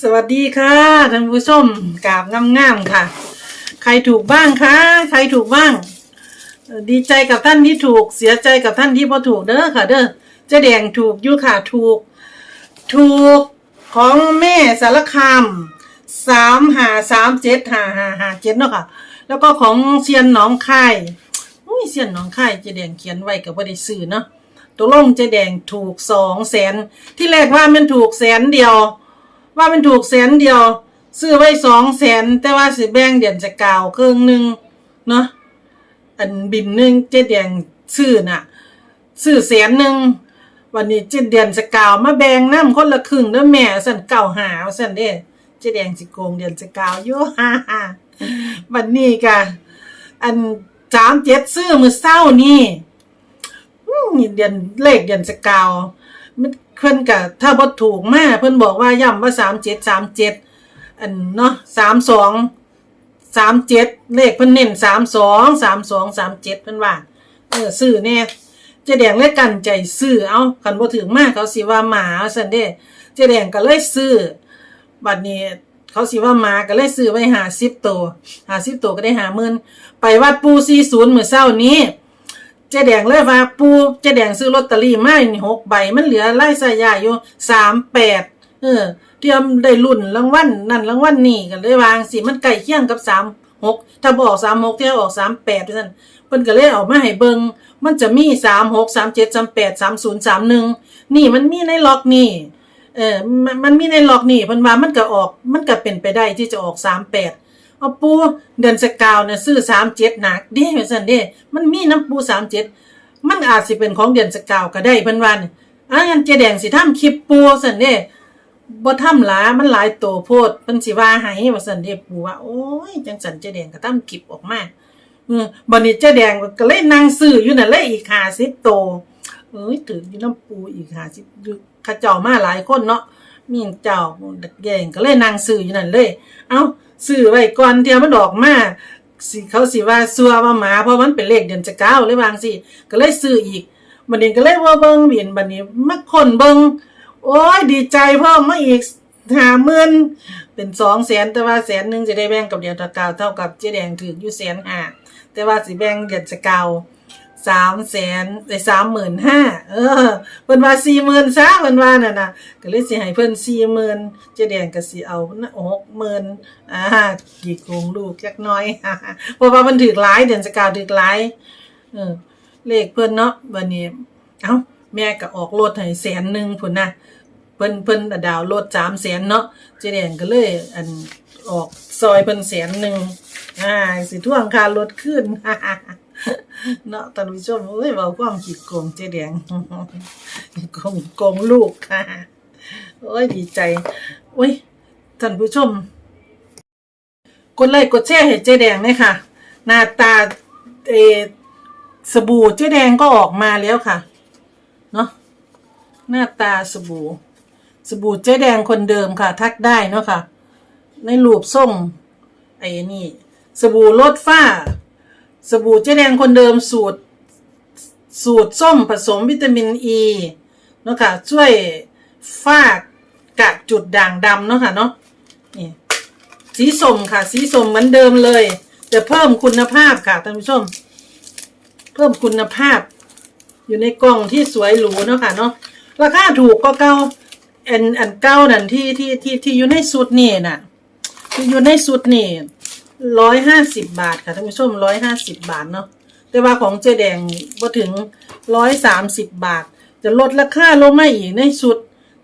สวัสดีค่ะท่านผู้ชมกราบงามๆค่ะ ใครถูกบ้างคะใครถูกบ้าง ดีใจกับท่านที่ถูกเสียใจกับท่านที่พอถูกเด้อค่ะเด้อเจ๊แดงถูกยู่ค่ะถูก ถูกของแม่สารคามสามหาสามเจ็ดหาหาหาเจ็ดเนาะค่ะ แล้วก็ของเซียนหนองคายอุ้ยเซียนหนองคายเจ๊แดงเขียนไว้กับว่าได้ซื้อเนาะตัวลงเจ๊แดงถูกสองแสนที่แรกว่ามันถูกแสนเดียว ว่ามันถูกแสนเดียว ซื้อไว้สองแสนแต่ว่าสิแบ่งเดือนจะกาวครึ่งหนึ่งเนาะอันบินหนึ่งเจ๊แดงซื้อน่ะซื้อแสนหนึ่งวันนี้เจ็ดเดือนสกาวมาแบ่งน้ำคนละครึ่งเด้อแม่สันเก่าหาสันเด้เจ๊แดงสิโกงเดือนสกาวอยู่ฮ่าฮ่าวันนี้กะอันสามเจ็ดซื้อมือเศร้านี่เดือนเลขเดือนสกาวมัน เพิ่นกะถ้าบ่ถูกมาเพิ่นบอกว่าย้ำว่าสามเจ็ดสามเจ็ดอันเนาะสามสองสามเจ็ดเลขเพิ่นเน้นสามสองสามสองสามเจ็ดเพิ่นว่าเออซื้อแน่เจ๊แดงเลยกันใจซื้อเอาคันบ่ถึงมากเขาสิว่าหมาซั่นเด้เจ๊แดงก็เลยซื้อบัดนี้เขาสิว่าหมาก็เลยซื้อไว้50ตัว50ตัวก็ได้50,000ไปวัดปู40มื้อเช้านี้ เจ๊แดงเลยว่าปูเจ๊แดงซื้อลอตเตอรี่มานี่หกใบมันเหลือไล่สายาอยู่38เออเตรียมได้รุ่นรางวัลนั่นรางวัลนี่ก็เลยวางสิมันใกล้เคียงกับ36ถ้าบออก36เที่ยวออก38ว่าซั่นเพิ่นก็เลยออกมาให้เบิงมันจะมีสามหกสามเจ็ดสามแปดสามศูนย์สามหนึ่งนี่มันมีในล็อกนี่เออมันมันมีในล็อกนี่เพิ่นว่ามันก็ออกมันก็เป็นไปได้ที่จะออกสามแปด เอาปูเดือนสกาวเนี่ยซื้อสามเจ็ดหนักเด้ว่าซั่นเด้ มันมีน้ำปูสามเจ็ดมันอาจสิเป็นของเดือนสกาวก็ได้เพิ่นว่านี่อะงั้นเจแดงสิทำคลิปปูซั่นเด้บ่ทำหลามันหลายโตโพดเพิ่นสิว่าให้ว่าซั่นเด้ปูว่าโอ้ยจังซั่นเจแดงก็ทำคลิปออกมาอืมบันนี้เจแดงก็เลยนั่งซื้ออยู่นั่นแหละอีกห้าสิบโตเอ้ยถืออยู่น้ำปูอีกห้าสิบข้าเจ้ามาหลายคนเนาะ มีเจ้าดักแยงก็เลยนั่งซื้ออยู่นั่นเลย เอ้าซื้อไว้ก่อนเที่ยมันดอกมาสิเขาสิว่าซัวว่าหมาเพราะมันเป็นเลขเดือนจะเก้าเลยวางสิก็เลยซื้ออีกบันนี้ก็เลยว่าเบิ่งเห็นบันนี้มาคนเบิ่งโอ้ยดีใจเพิ่มมาอีกหาหมื่นเป็นสองแสนแต่ว่าแสนหนึ่งจะได้แบ่งกับเดือนตะเกาเท่ากับเจ๊แดงถืออยู่แสนห้าแต่ว่าสิแบ่งเดือนจะเก่า สามแสนไอ้สามหมื่นห้าเออเพิ่นว่าสี่หมื่นซะเพิ่นว่าน่ะนะก็เลยสิให้เพิ่นสี่หมื่นเจ๊แดงก็สิเอาหกหมื่นอ่ากี่โกงลูกจักน้อยเพราะว่ามันถือหลายเดือนจะเก่าถือหลายเออเลขเพิ่นเนาะวันนี้เอ้าแม่ก็ออกรถให้แสนหนึ่งพุ่นนะเพิ่นเพิ่นดาวรถสามแสนเนาะเจ๊แดงก็เลยอันออกซอยเพิ่นแสนหนึ่งอ่าสิท่วงคารถขึ้น เนาะท่านผู้ชมเอ้ยเว้าความคิดโกงเจ๊แดงโกงโกงลูกค่ะ โอ้ยดีใจโอ้ยท่านผู้ชม กดไลค์กดแชร์ให้เจ๊แดงเลยค่ะ หน้าตาเออสบู่เจ๊แดงก็ออกมาแล้วค่ะ เนาะหน้าตาสบู่ สบู่เจ๊แดงคนเดิมค่ะ ทักได้เนาะค่ะ ในรูปส่งไอ้นี่ สบู่ลดฝ้า สบู่เจ๊แดงคนเดิมสูตร สูตรส้มผสมวิตามินอ e, ีเนาะค่ะช่วยฝ้ากระจุดด่างดำเนาะค่ะเนาะนี่สีส้มค่ะ สีส้มเหมือนเดิมเลยแต่เพิ่มคุณภาพค่ะท่านผู้ชม เพิ่มคุณภาพ อยู่ในกล่องที่สวยหรูเนาะค่ะเนาะราคาถูกก็เก้าอันอันเก้านั่นที่ที่ที่ที่อยู่ในสูตรนี่น่ะ ที่อยู่ในสุดนี่ ร้อยห้าสิบบาทค่ะท่านผู้ชมร้อยห้าสิบบาทเนาะแต่ว่าของเจแดงพอถึงร้อยสามสิบบาท จะลดราคาลงมาอีกในสุด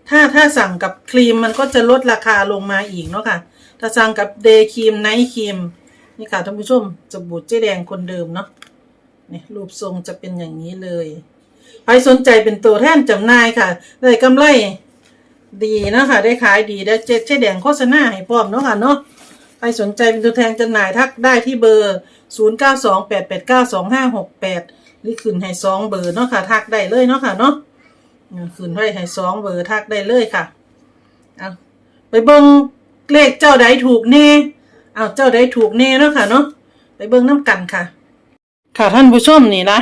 ถ้าถ้าสั่งกับครีมมันก็จะลดราคาลงมาอีกเนาะค่ะ ถ้าสั่งกับเดย์ครีมไนท์ครีมนี่ค่ะท่านผู้ชมจะบูดเจแดงคนเดิมเนาะนี่รูปทรงจะเป็นอย่างนี้เลยใครสนใจเป็นตัวแทนจำหน่ายค่ะได้กำไรดีนะค่ะได้ขายดีได้เจ๊เจ๊แดงโฆษณาให้พร้อมเนาะค่ะเนาะ ใครสนใจเป็นตัวแทนจำหน่ายทักได้ที่เบอร์ 0 9 2 8 8 9 2 5 6 8 หรือขึ้นให้สองเบอร์เนาะค่ะ ทักได้เลยเนาะค่ะเนาะขึ้นไว้ให้สองเบอร์ทักได้เลยค่ะเอาไปเบิ่งเลขเจ้าใดถูกแน่เอาเจ้าใดถูกแน่เนาะค่ะเนาะไปเบิ่งน้ำกันค่ะ ค่ะท่านผู้ชมนี่นะ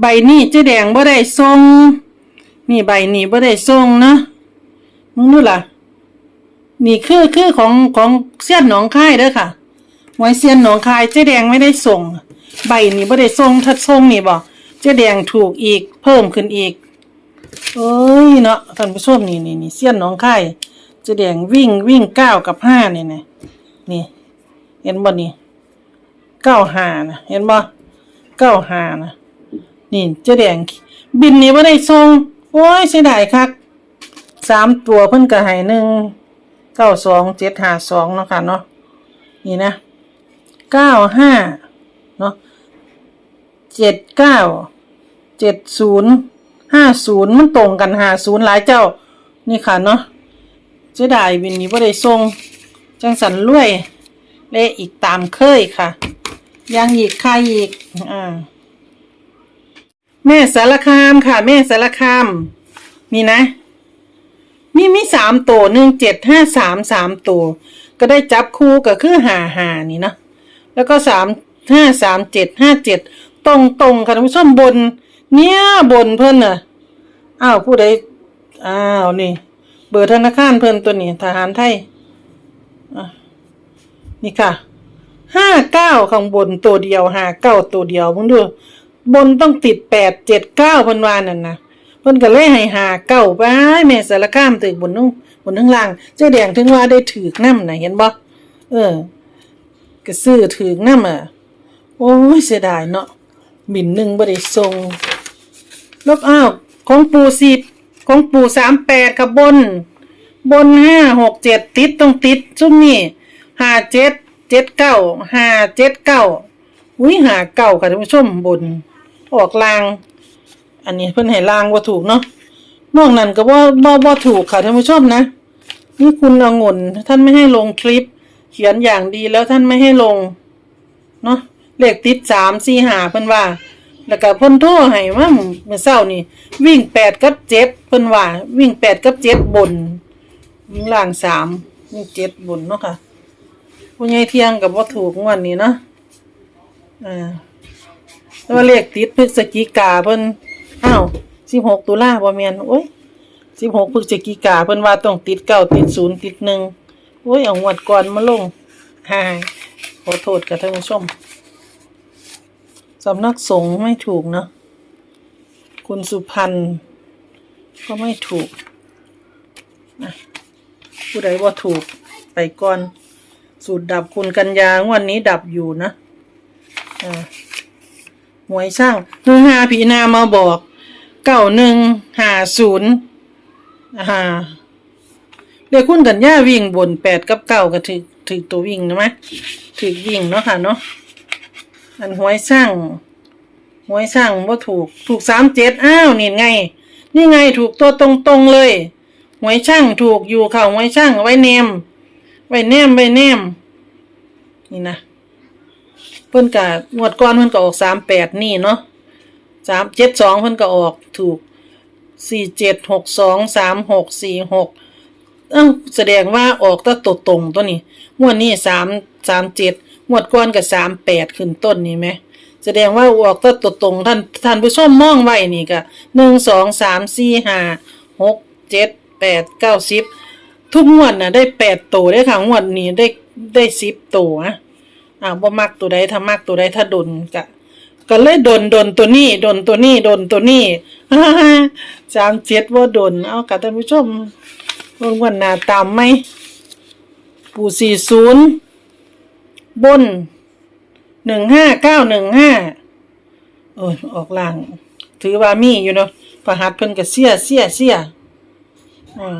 ใบนี้เจ๊แดงบ่ได้ทรงนี่ใบนี้บ่ได้ทรงเนาะมึงนู่นล่ะ นี่คือคือของของเสี้ยนหนองคายเด้อค่ะหวยเสี้ยนหนองคายเจ๊แดงไม่ได้ส่ง ใบนี่ไม่ได้ส่งถ้าส่งนี่บอกเจ๊แดงถูกอีกเพิ่มขึ้นอีกเอ้ยเนาะท่านผู้ชมนี่นี่นี่เสี้ยนหนองคายเจ๊แดงวิ่งวิ่งเก้ากับห้านี่นี่นี่ เห็นบ่นี่เก้าห้านะเห็นบ่เก้าห้านะนี่เจ๊แดงบินนี่ไม่ได้ส่งโอ้ยเสียดายคักสามตัวเพิ่นก็ให้หนึ่ง เก้าสองเจ็ดห้าสองเนาะค่ะเนาะนี่นะเก้าห้าเนาะเจ็ดเก้าเจ็ดศูนย์ห้าศูนย์มันตรงกันห้าศูนย์หลายเจ้า นี่ค่ะเนาะเจะได้วินนี้บ่ได้ทรงจังสันรวยเละอีกตามเคยค่ะ ยังอีกใครอีกอ่าแม่สารคามค่ะ แม่สารคาม นี่นะ มีมีสามตัวหนึ่งเจ็ดห้าสามสามตัว ก็ได้จับคู่ก็คือหาหานี่นะแล้วก็สามห้าสามเจ็ดห้าเจ็ดตรงตรงค่ะท่านผู้ชมบน เนี่ยบนเพิ่นน่ะอ้าวผู้ใดอ้าวนี่ เบอร์ธนาคารเพิ่นตัวนี้ทหารไทยนี่ค่ะห้าเก้าข้างบนตัวเดียวห้าเก้าตัวเดียวมึงดูบนต้องติดแปดเจ็ดเก้าพิ่นวานั่นนะ พิ่นก็เลยให้หาเก้าไปแม่สารคามตึกบนนุ่งบนทั้งล่าง เจ้าแดงถึงว่าได้ถือกน้ำน่ะเห็นบ่เออก็ซื้อถือกน้ำอะโอ้ยเสียดายเนาะบินหนึ่งบ่ได้ส่งลบอ้าวของปูสิบของปูสามแปดครับบน บนห้าหกเจ็ดติดต้องติดซุ่มนี่ห้าเจ็ดเจ็ดเก้าห้าเจ็ดเก้าอุ้ยหาเก้าค่ะท่านผู้ชมบน ออกลาง อันนี้เพิ่นให้ล่างว่าถูกเนาะนอกนั้นก็ว่าบ่บ่ถูกค่ะท่านผู้ชมนะ นี่คุณองุ่นท่านไม่ให้ลงคลิป เขียนอย่างดีแล้วท่านไม่ให้ลง เนาะเลขติดสามสี่หาเพิ่นว่า แล้วก็เพิ่นโทรให้ว่าเมื่อเช้านี่ วิ่งแปดกับเจ็ดเพิ่นว่า วิ่งแปดกับเจ็ดบน วิ่งล่างสามวิ่งเจ็ดบนเนาะค่ะผู้ใหญ่เที่ยงกับว่าถูกงวันนี้เนาะอ่าแล้วเลขติดพฤศจิกาเพิ่น อ้าวสิบหกตุลาบ่แมนโอ้ยสิบหกพฤศจิกาเพิ่นว่าต้องติดเก้าติดศูนย์ติดหนึ่งโอ้ยเอางวดก่อนมาลงหายขอโทษกับท่านผู้ชมสำนักสงฆ์ไม่ถูกเนาะคุณสุพันธ์ก็ไม่ถูกนะผู้ใดว่าถูกไปก่อน สูตรดับคุณกัญญางวันนี้ดับอยู่นะอ่า หวยช่างฮือฮาผีนามาบอกเก้าหนึ่งหาศูนย์อ่าเรียกคุณกันย่าวิ่งบนแปดกับเก้าก็ถือถือตัววิ่งนะไหมถือวิ่งเนาะค่ะเนาะอันหวยช่างหวยช่างว่าถูกถูกสามเจ็ดอ้าวนี่ไง นี่ไงถูกตัวตรงๆเลยหวยช่างถูกอยู่ค่ะหวยช่างไว้เนม ไว้แนมไว้แนมนี่นะ เพิ่นกะงวดก่อนเพิ่นก็ออกสามแปดนี่เนาะสามเจ็ดสองเพิ่นก็ออกถูกสี่เจ็ดหกสองสามหกสี่หกเอ้าแสดงว่าออกตัวตัวตรงตัวนี้งวดนี้สามสามเจ็ดงวดก่อนกับสามแปดขึ้นต้นนี่ไหมแสดงว่าออกตัวตัวตรงท่านท่านผู้ชมมองไว้นี่ก็หนึ่งสองสามสี่ห้าหกเจ็ดแปดเก้าสิบทุกงวดน่ะได้แปดตัวได้ค่ะงวดนี้ได้ได้สิบตัวนะ อ่าบ่มักตัวใดถ้ามักตัวใดถ้าดนกะก็เลยดนดนตัวนี้ดนตัวนี้ดนตัวนี้สามเจ็ดว่าดนเอากับท่านผู้ชมเบิ่งวันหน้าตามไหมปู่สี่ศูนย์บนหนึ่งห้าเก้าหนึ่งห้าโอ้ยออกล่าง ถือว่ามีอยู่เนาะประหัดเพิ่นก็เสียเสียเสียอ่า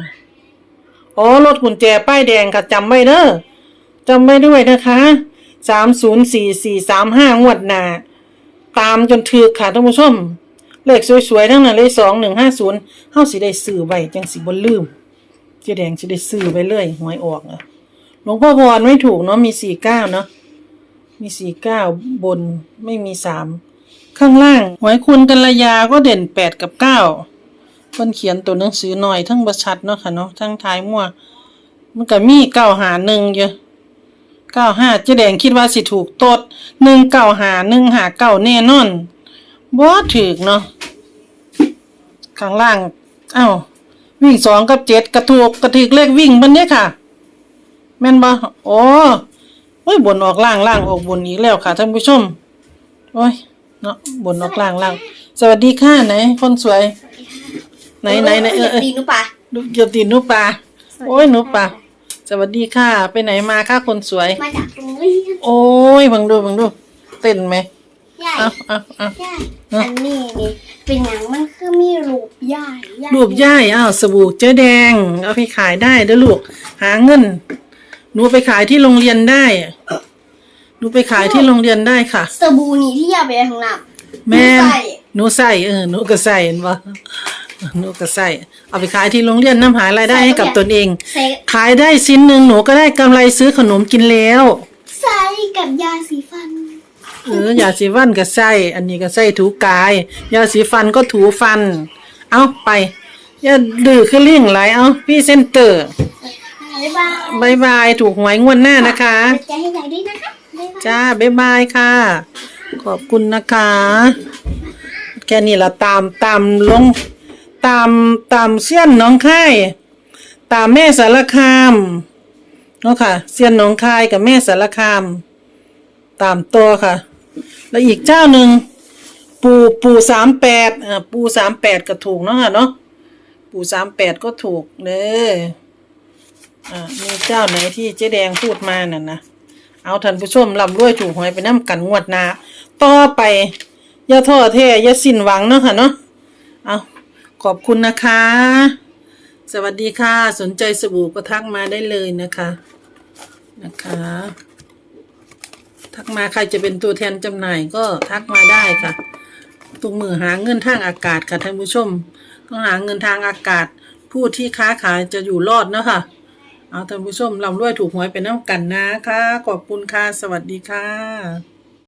อ๋อรถกุญแจป้ายแดงค่ะจำไว้เด้อจำไว้ด้วยนะคะ สามศูนย์สี่สี่สามห้างวดหนาตามจนถือค่ะท่านผู้ชม เลขสวยๆทั้งนั้นเลขสองหนึ่งห้าศูนย์เฮาสิได้ซื้อไว้จังสิบ่ลืมเจ๊แดงสิได้ซื้อไว้เลยหวยออกอะหลวงพ่อพรไม่ถูกเนาะมีสี่เก้าเนาะมีสี่เก้าบนไม่มีสามข้างล่างหวยคุณกัลยาก็เด่นแปดกับเก้าเพิ่นเขียนตัวหนังสือหน่อยทั้งประชัดเนาะค่ะเนาะทั้งท้ายมั่วมันก็มีเก้าหาหนึ่งเยอะ เก้าห้าเจ๊แดงคิดว่าสิถูกตดหนึ่งเก้าหาหนึ่งหาเก้าแน่นอนบ่ถูกเนาะข้างล่างเอ้าวิ่งสองกับเจ็ดกระถูกกระถึกเลขวิ่งมันเนี่ยค่ะ แม่นบ่โอ้โอ้ยบนออกล่างล่างออกบนอีกแล้วค่ะท่านผู้ชม โอ้ยเนาะบนออกล่างล่างสวัสดีค่ะไหนคนสวย ไหนไหนไหนเออเออดีนุปะดูเกี่ยวตีนหนูปลาโอ้ยหนูปลา สวัสดีค่ะ ไปไหนมาค่ะคนสวย มาจากโรงเรียนโอ้ยบังดูบังดู เต้นไหมใหญ่เอาเอาเอาใหญ่อันนี้นี่เป็นอย่างมันคือมีรูปใหญ่ใหญ่รูปย่ายอ้าวสบู่เจ๊แดง เอาไปขายได้เด้อลูก หาเงิน หนูไปขายที่โรงเรียนได้ หนูไปขายที่โรงเรียนได้ค่ะ สบู่นี่ที่อยากไปทางน้ำแม่ใส่หนูใส่เออหนูก็ใส่เห็นปะ หนูก็ใส่เอาไปขายที่โรงเรียนน้ำหารายได้ให้กับตนเอง ใส่ขายได้ชิ้นหนึ่งหนูก็ได้กำไรซื้อขนมกินแล้ว ใส่กับยาสีฟัน เออยาสีฟันก็ใส่อันนี้ก็ใส่ถูกาย ยาสีฟันก็ถูฟัน เอาไปอย่าดื้อขึ้นเลี่ยงไหลเอาพี่เซนเตอร์บ๊ายบายบายบายถูกหวยงวดหน้านะคะเป็นใจให้ใหญ่ด้วยนะคะบ๊ายบาย จ้าบายบายค่ะ ขอบคุณนะคะ แค่นี้ละตามตามลง ตามตามเสี้ยนหน้องค่ายตามแม่สารคามเนาะค่ะเสี้ยนหน้องคายกับแม่สารคาม ตามตัวค่ะ แล้วอีกเจ้าหนึ่งปูปูสามแปดอ่าปูสามแปดก็ถูกเนาะค่ะเนาะปูสามแปดก็ถูกเลยอ่ามีเจ้าไหนที่เจ๊แดงพูดมาน่ะนะเอาท่านผู้ชมลำรวยถูกหวยไปน้ำกันงวดหนาต่อไปอย่าท้อแท้อย่าสิ้นหวังเนาะค่ะเนาะเอา ขอบคุณนะคะ สวัสดีค่ะ สนใจสบู่ก็ทักมาได้เลยนะคะ นะคะ ทักมาใครจะเป็นตัวแทนจำหน่ายก็ทักมาได้ค่ะตุกมือหาเงินทางอากาศค่ะท่านผู้ชม ต้องหาเงินทางอากาศ ผู้ที่ค้าขายจะอยู่รอดเนาะค่ะเอาท่านผู้ชมลำรวยถูกหวยไปน้ำกันนะคะ ขอบคุณค่ะ สวัสดีค่ะ